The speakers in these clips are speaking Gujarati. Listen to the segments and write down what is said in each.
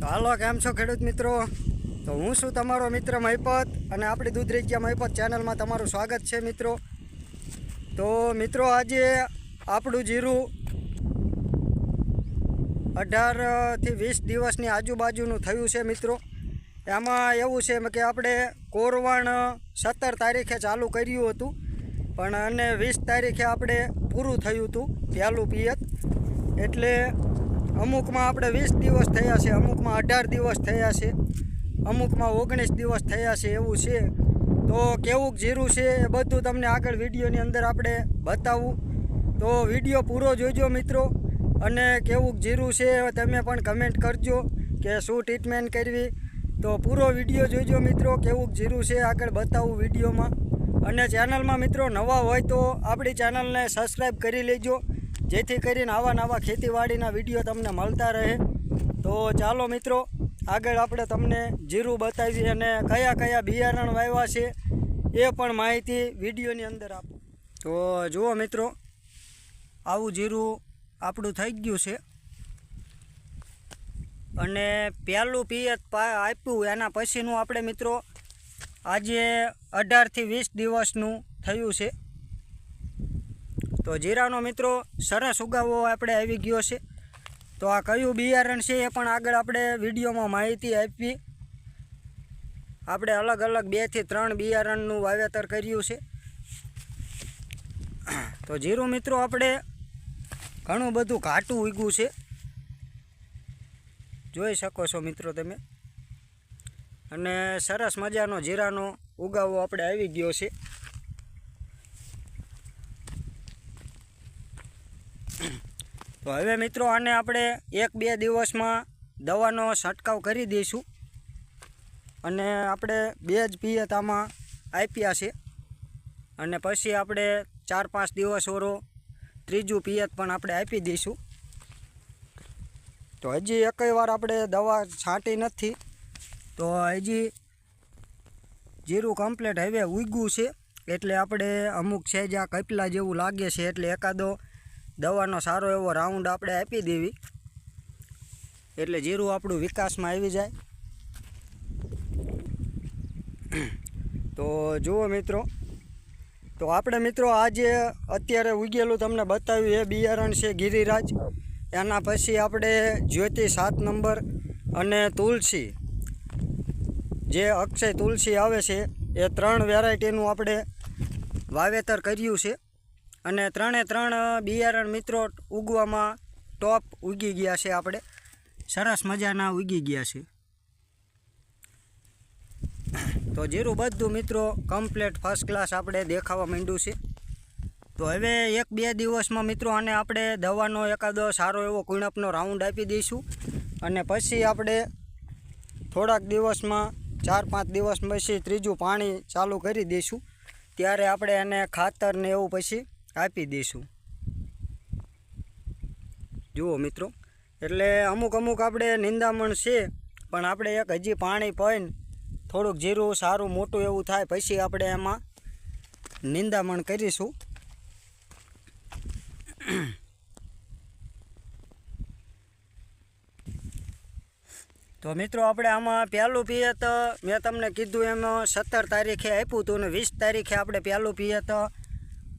તો હાલો, કેમ છો ખેડૂત મિત્રો? તો હું છું તમારો મિત્ર મહિપત અને આપણી દૂધ મહિપત ચેનલમાં તમારું સ્વાગત છે મિત્રો. તો મિત્રો, આજે આપણું જીરું અઢારથી વીસ દિવસની આજુબાજુનું થયું છે મિત્રો. એમાં એવું છે કે આપણે કોરવણ સત્તર તારીખે ચાલુ કર્યું હતું, પણ અને વીસ તારીખે આપણે પૂરું થયું હતું પહેલું પિયત. એટલે અમુકમાં આપણે વીસ દિવસ થયા છે, અમુકમાં અઢાર દિવસ થયા છે, અમુકમાં ઓગણીસ દિવસ થયા છે, એવું છે. તો કેવું જીરું છે એ બધું તમને આગળ વિડીયોની અંદર આપણે બતાવું. તો વીડિયો પૂરો જોજો મિત્રો, અને કેવું જીરું છે તમે પણ કમેન્ટ કરજો કે શું ટ્રીટમેન્ટ કરવી. તો પૂરો વીડિયો જોજો મિત્રો, કેવું જીરું છે આગળ બતાવું વિડીયોમાં. અને ચેનલમાં મિત્રો નવા હોય તો આપણી ચેનલને સબસ્ક્રાઈબ કરી લેજો. જેથી કરીને આવા નવા ખેતીવાડીના વીડિયો તમને મળતા રહે. તો ચાલો મિત્રો, આગળ આપણે તમને જીરું બતાવીએ અને કયા કયા બિયારણ વાવ્યા છે એ પણ માહિતી વિડીયોની અંદર આપો. તો જુઓ મિત્રો, આવું જીરું આપણું થઈ ગયું છે. અને પહેલું પિયત આપ્યું, એના પછીનું આપણે મિત્રો આજે અઢારથી વીસ દિવસનું થયું છે. તો જીરાનો મિત્રો સરસ ઉગાવો આપણે આવી ગયો છે. તો આ કયું બિયારણ છે એ પણ આગળ આપણે વિડીયોમાં માહિતી આપવી. આપણે અલગ અલગ બેથી ત્રણ બિયારણનું વાવેતર કર્યું છે. તો જીરું મિત્રો આપણે ઘણું બધું ઘાટું ઉગ્યું છે. જોઈ શકો છો મિત્રો તમે. અને સરસ મજાનો જીરાનો ઉગાવો આપણે આવી ગયો છે. તો હવે મિત્રો આને આપણે એક બે દિવસમાં દવાનો છંટકાવ કરી દઈશું. અને આપણે બે જ પિયત આમાં આપ્યા છે. અને પછી આપણે ચાર પાંચ દિવસ ઓરો ત્રીજું પિયત પણ આપણે આપી દઈશું. તો હજી એકય વાર આપણે દવા છાંટી નથી. તો હજી જીરું કમ્પ્લેટ હવે ઉગ્યું છે. એટલે આપણે અમુક છે જ્યાં કપલા જેવું લાગે છે, એટલે એકાદો દવાનો સારો એવો રાઉન્ડ આપણે આપી દેવી. એટલે જીરું આપણું વિકાસમાં આવી જાય. તો જુઓ મિત્રો, તો આપણે મિત્રો આજે અત્યારે ઉગેલું તમને બતાવ્યું એ બિયારણ છે ગિરિરાજ. એના પછી આપણે જ્યોતિ સાત નંબર અને તુલસી. જે અક્ષય તુલસી આવે છે, એ ત્રણ વેરાયટીનું આપણે વાવેતર કર્યું છે. અને ત્રણે ત્રણ બિયારણ મિત્રો ઉગવામાં ટોપ ઉગી ગયા છે આપણે. સરસ મજાના ઉગી ગયા છે. તો જીરું બધું મિત્રો કમ્પ્લેટ ફર્સ્ટ ક્લાસ આપણે દેખાવા માંડ્યું છે. તો હવે એક બે દિવસમાં મિત્રો આને આપણે દવાનો એકાદો સારો એવો કુણપનો રાઉન્ડ આપી દઈશું. અને પછી આપણે થોડાક દિવસમાં, ચાર પાંચ દિવસ પછી ત્રીજું પાણી ચાલુ કરી દઈશું. ત્યારે આપણે એને ખાતર ને એવું પછી આપી દઈશું. જુઓ મિત્રો, એટલે અમુક અમુક આપણે નિંદામણ છે, પણ આપણે એક હજી પાણી પડીને થોડુંક જીરું, સારું, મોટું એવું થાય પછી આપણે એમાં નિંદામણ કરીશું. તો મિત્રો, આપણે આમાં પહેલું પિયત, મેં તમને કીધું એમ સત્તર તારીખે આપ્યું હતું અને વીસ તારીખે આપણે પહેલું પિયત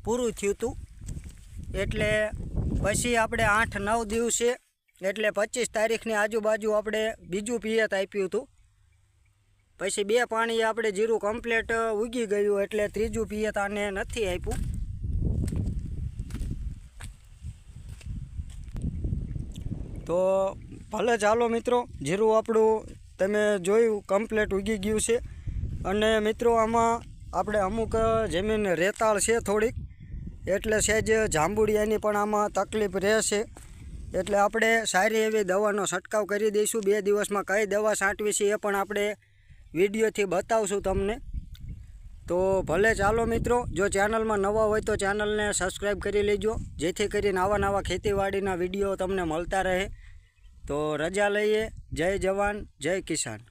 પૂરું થયું હતું એટલે પછી આપણે આઠ નવ દિવસે, એટલે પચીસ તારીખની આજુબાજુ આપણે બીજું પિયત આપ્યું હતું. પછી બે પાણી આપણે જીરું કમ્પ્લેટ ઉગી ગયું એટલે ત્રીજું પિયત આને નથી આપ્યું. તો ભલે ચાલો મિત્રો, જીરું આપણું તમે જોયું કમ્પ્લેટ ઉગી ગયું છે. અને મિત્રો, આમાં આપણે અમુક જમીન રેતાળ છે થોડીક. એટલે સહેજ જાંબુડિયાની પણ આમાં તકલીફ રહેશે. એટલે આપણે સારી એવી દવાનો છંટકાવ કરી દઈશું. બે દિવસમાં કઈ દવા છાંટવી છે એ પણ આપણે વિડીયોથી બતાવશું તમને. તો ભલે ચાલો મિત્રો, જો ચેનલમાં નવા હોય તો ચેનલને સબસ્ક્રાઈબ કરી લેજો. જેથી કરીને આવા નવા ખેતીવાડીના વીડિયો તમને મળતા રહે. તો રજા લઈએ. જય જવાન, જય કિસાન.